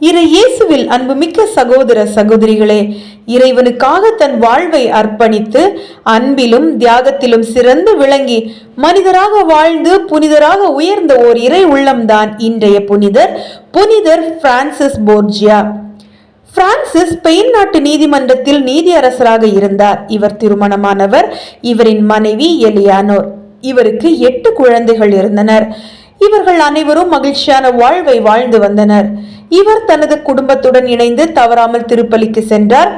இறை இயேசுவில் அன்புமிக்க சகோதர சகோதரிகளே இறைவனுக்காக தன் வாழ்வை அர்ப்பணித்து அன்பிலும் தியாகத்திலும் சிறந்து விளங்கி மனிதராக வாழ்ந்து புனிதராக உயர்ந்த ஓர் இறை உள்ளம்தான் இன்றைய புனிதர் புனிதர் பிரான்சிஸ் போர்ஜியா. பிரான்சிஸ் ஸ்பெயின் நாட்டு நீதிமன்றத்தில் நீதியரசராக இருந்தார். இவர் திருமணமானவர். இவரின் மனைவி எலியானோர். இவருக்கு எட்டு குழந்தைகள் இருந்தனர். இவர்கள் அனைவரும் மகிழ்ச்சியான வாழ்வை வாழ்ந்து வந்தனர். இவர் தனது குடும்பத்துடன் இணைந்து தவறாமல் திருப்பலிக்கு சென்றார்.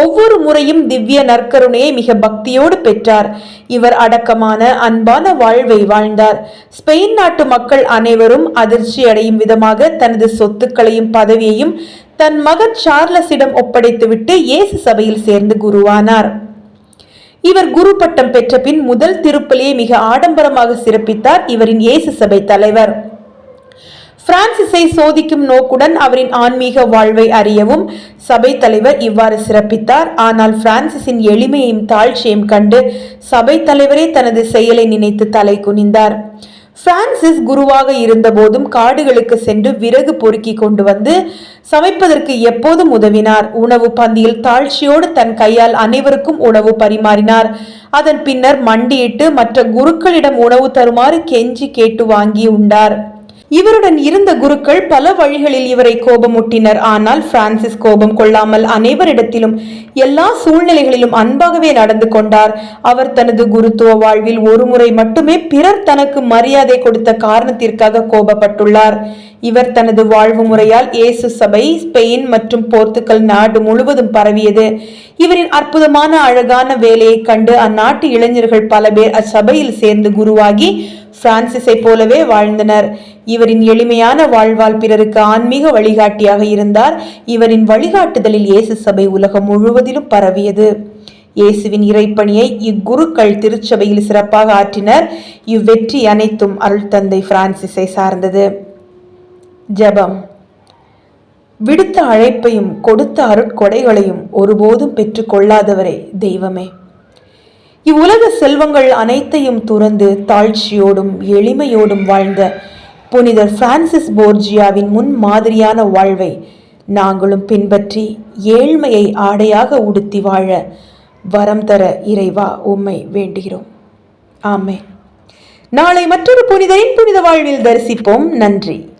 ஒவ்வொரு முறையும் திவ்ய நற்கருணையை மிக பக்தியோடு பெற்றார். இவர் அடக்கமான அன்பான வாழ்வை வாழ்ந்தார். ஸ்பெயின் நாட்டு மக்கள் அனைவரும் அதிர்ச்சி அடையும் விதமாக தனது சொத்துக்களையும் பதவியையும் தன் மகன் சார்லஸிடம் ஒப்படைத்துவிட்டு இயேசு சபையில் சேர்ந்து குருவானார். இவர் குரு பட்டம் பெற்ற பின் முதல் திருப்பலியை மிக ஆடம்பரமாக சிறப்பித்தார் இவரின் இயேசு சபை தலைவர். பிரான்சிஸை சோதிக்கும் நோக்குடன் அவரின் ஆன்மீக வாழ்வை அறியவும் சபை தலைவர் இவ்வாறு சிறப்பித்தார். ஆனால் பிரான்சிஸின் எளிமையும் தாழ்ச்சியும் கண்டு சபை தலைவரே தனது செயலை நினைத்து தலை குனிந்தார். பிரான்சிஸ் குருவாக இருந்தபோதும் காடுகளுக்கு சென்று விறகு பொறுக்கி கொண்டு வந்து சமைப்பதற்கு எப்போதும் உதவினார். உணவு பந்தியில் தாழ்ச்சியோடு தன் கையால் அனைவருக்கும் உணவு பரிமாறினார். அதன் பின்னர் மண்டியிட்டு மற்ற குருக்களிடம் உணவு தருமாறு கெஞ்சி கேட்டு வாங்கி உண்டார். இவருடன் இருந்த குருக்கள் பல வழிகளில் இவரை கோபமுட்டினர். ஆனால் பிரான்சிஸ் கோபம் கொள்ளாமல் அனைவரிடத்திலும் எல்லா சூழ்நிலைகளிலும் அன்பாகவே நடந்து கொண்டார். அவர் தனது குருத்துவ வாழ்வில் ஒரு முறை மட்டுமே பிறர் தனக்கு மரியாதை கொடுத்த காரணத்திற்காக கோபப்பட்டுள்ளார். இவர் தனது வாழ்வு முறையால் இயேசு சபை ஸ்பெயின் மற்றும் போர்த்துகல் நாடு முழுவதும் பரவியது. இவரின் அற்புதமான அழகான வேலையை கண்டு அந்நாட்டு இளைஞர்கள் பல பேர் அச்சபையில் சேர்ந்து குருவாகி பிரான்சிஸை போலவே வாழ்ந்தனர். இவரின் எளிமையான வாழ்வால் பிறருக்கு ஆன்மீக வழிகாட்டியாக இருந்தார். இவரின் வழிகாட்டுதலில் இயேசு சபை உலகம் முழுவதிலும் பரவியது. இயேசுவின் இறைப்பணியை இக்குருக்கள் திருச்சபையில் சிறப்பாக ஆற்றினர். இவ்வெற்றி அனைத்தும் அருள் தந்தை பிரான்சிஸை சார்ந்தது. ஜெபம். விடுத்த அழைப்பையும் கொடுத்த அருட்கொடைகளையும் ஒருபோதும் பெற்றுக்கொள்ளாதவரே தெய்வமே. இவ்வுலக செல்வங்கள் அனைத்தையும் துறந்து தாழ்ச்சியோடும் எளிமையோடும் வாழ்ந்த புனிதர் பிரான்சிஸ் போர்ஜியாவின் முன் மாதிரியான வாழ்வை நாங்களும் பின்பற்றி ஏழ்மையை ஆடையாக உடுத்தி வாழ வரம் தர இறைவா உம்மை வேண்டுகிறோம். ஆமே நாளை மற்றொரு புனிதரின் புனித வாழ்வில் தரிசிப்போம். நன்றி.